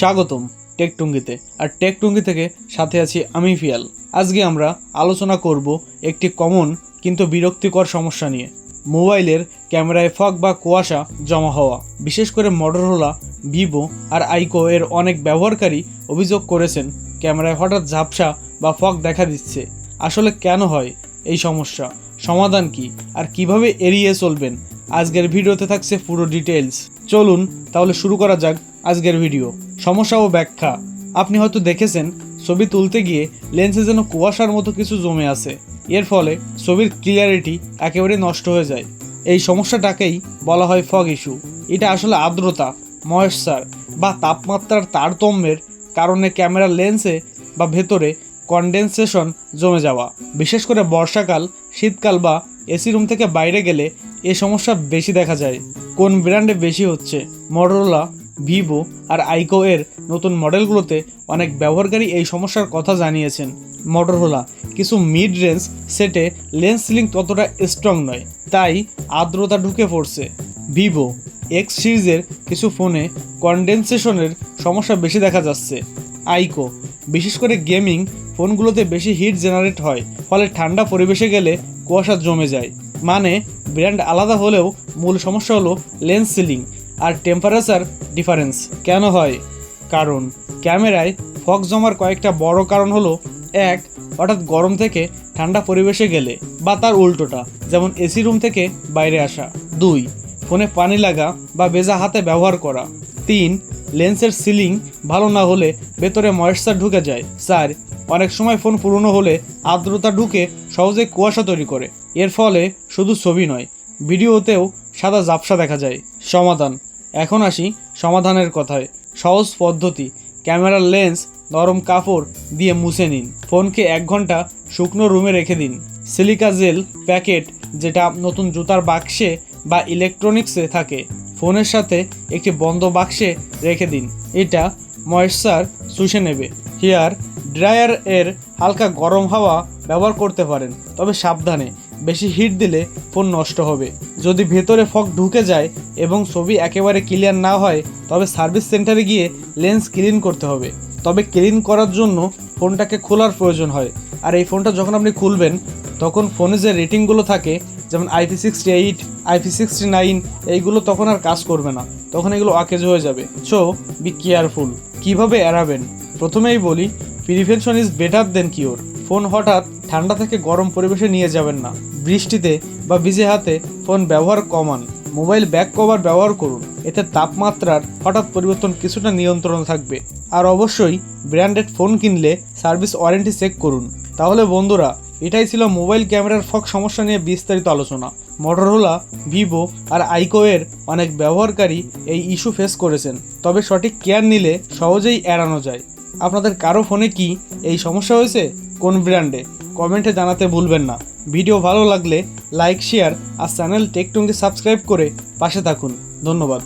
স্বাগতম টেকটুঙ্গিতে। আর টেকটুঙ্গি থেকে সাথে আছি আমি ফিয়াল। আজকে আমরা আলোচনা করব একটি কমন কিন্তু বিরক্তিকর সমস্যা নিয়ে। মোবাইলের ক্যামেরায় ফগ বা কুয়াশা জমা হওয়া, বিশেষ করে মটোরোলা, ভিভো আর আইকো এর অনেক ব্যবহারকারী অভিযোগ করেছেন, ক্যামেরায় হঠাৎ ঝাপসা বা ফগ দেখা দিচ্ছে। আসলে কেন হয় এই সমস্যা? সমাধান কি? আর কীভাবে এড়িয়ে চলবেন? আজকের ভিডিওতে থাকছে পুরো ডিটেলস চলুন তাহলে শুরু করা যাক আজকের ভিডিও। সমস্যা ও ব্যাখ্যা। আপনি হয়তো দেখেছেন, ছবি তুলতে গিয়ে লেন্সে যেন কুয়াশার মতো কিছু জমে আছে। এর ফলে ছবির ক্লিয়ারিটি একেবারে নষ্ট হয়ে যায়। এই সমস্যাটাকেই বলা হয় ফগ ইস্যু এটা আসলে আর্দ্রতা ময়েশ্চার বা তাপমাত্রার তারতম্যের কারণে ক্যামেরার লেন্সে বা ভেতরে কনডেনসেশন জমে যাওয়া। বিশেষ করে বর্ষাকাল, শীতকাল বা এসি রুম থেকে বাইরে গেলে এ সমস্যা বেশি দেখা যায়। কোন ব্র্যান্ডে বেশি হচ্ছে? মটোরোলা ভিভো আর আইকো এর নতুন মডেলগুলোতে অনেক ব্যবহারকারী এই সমস্যার কথা জানিয়েছেন। মটোরোলা কিছু মিড রেঞ্জ সেটে লেন্স সিলিং ততটা স্ট্রং নয়, তাই আর্দ্রতা ঢুকে পড়ছে। ভিভো এক্স সিরিজের কিছু ফোনে কনডেনসেশনের সমস্যা বেশি দেখা যাচ্ছে। আইকো বিশেষ করে গেমিং ফোনগুলোতে বেশি হিট জেনারেট হয়, ফলে ঠান্ডা পরিবেশে গেলে কুয়াশা জমে যায়। মানে ব্র্যান্ড আলাদা হলেও মূল সমস্যা হলো লেন্স সিলিং আর টেম্পারেচার ডিফারেন্স কেন হয়? কারণ ক্যামেরায় ফগ জমার কয়েকটা বড় কারণ হলো, এক, হঠাৎ গরম থেকে ঠান্ডা পরিবেশে গেলে বা তার উল্টোটা, যেমন এসি রুম থেকে বাইরে আসা। দুই, ফোনে পানি লাগা বা ভেজা হাতে ব্যবহার করা। তিন, লেন্সের সিলিং ভালো না হলে ভেতরে ময়েশ্চার ঢুকে যায়। চার, অনেক সময় ফোন পুরনো হলে আর্দ্রতা ঢুকে সহজে কুয়াশা তৈরি করে। এর ফলে শুধু ছবি নয়, ভিডিওতেও সাদা জাপসা দেখা যায়। সমাধান এখন আসি সমাধানের কথায়। সহজ পদ্ধতি, ক্যামেরার লেন্স, নরম কাপড় দিয়ে মুছে নিন। ফোনকে এক ঘণ্টা শুকনো রুমে রেখে দিন। সিলিকা জেল প্যাকেট, যেটা নতুন জুতার বাক্সে বা ইলেকট্রনিক্সে থাকে, ফোনের সাথে একটি বন্ধ বাক্সে রেখে দিন। এটা ময়েশ্চার শুষে নেবে। হেয়ার ড্রায়ার এর হালকা গরম হাওয়া ব্যবহার করতে পারেন, তবে সাবধানে। বেশি হিট দিলে ফোন নষ্ট হবে। যদি ভেতরে ফগ ঢুকে যায় এবং ছবি একেবারে ক্লিয়ার না হয়, তবে সার্ভিস সেন্টারে গিয়ে লেন্স ক্লিন করতে হবে। তবে ক্লিন করার জন্য ফোনটাকে খোলার প্রয়োজন হয়। আর এই ফোনটা যখন আপনি খুলবেন, তখন ফোনে যে রেটিংগুলো থাকে, যেমন IP sixty eight IP sixty nine, এইগুলো তখন আর কাজ করবে না। তখন এগুলো আকেজ হয়ে যাবে। সো বি কেয়ারফুল কীভাবে এড়াবেন? প্রথমেই বলি prevention is better than cure phone হঠাৎ ঠান্ডা থেকে গরম পরিবেশে নিয়ে যাবেন না। বৃষ্টিতে বা ভিজে হাতে ফোন ব্যবহার কমান। মোবাইল ব্যাক কভার ব্যবহার করুন। এতে তাপমাত্রার হঠাৎ পরিবর্তন কিছুটা নিয়ন্ত্রণ থাকবে। আর অবশ্যই ব্র্যান্ডেড ফোন কিনলে সার্ভিস ওয়ারেন্টি চেক করুন। তাহলে বন্ধুরা, এটাই ছিল মোবাইল ক্যামেরার ফক সমস্যা নিয়ে বিস্তারিত আলোচনা। মোটরোলা ভিভো আর আইকো এর অনেক ব্যবহারকারী এই ইস্যু ফেস করেছেন। তবে সঠিক কেয়ার নিলে সহজেই এড়ানো যায়। আপনাদের কারও ফোনে কি এই সমস্যা হয়েছে? কোন ব্র্যান্ডে কমেন্টে জানাতে ভুলবেন না। ভিডিও ভালো লাগলে লাইক শেয়ার আর চ্যানেল টেকটুঙ্গে সাবস্ক্রাইব করে পাশে থাকুন। ধন্যবাদ।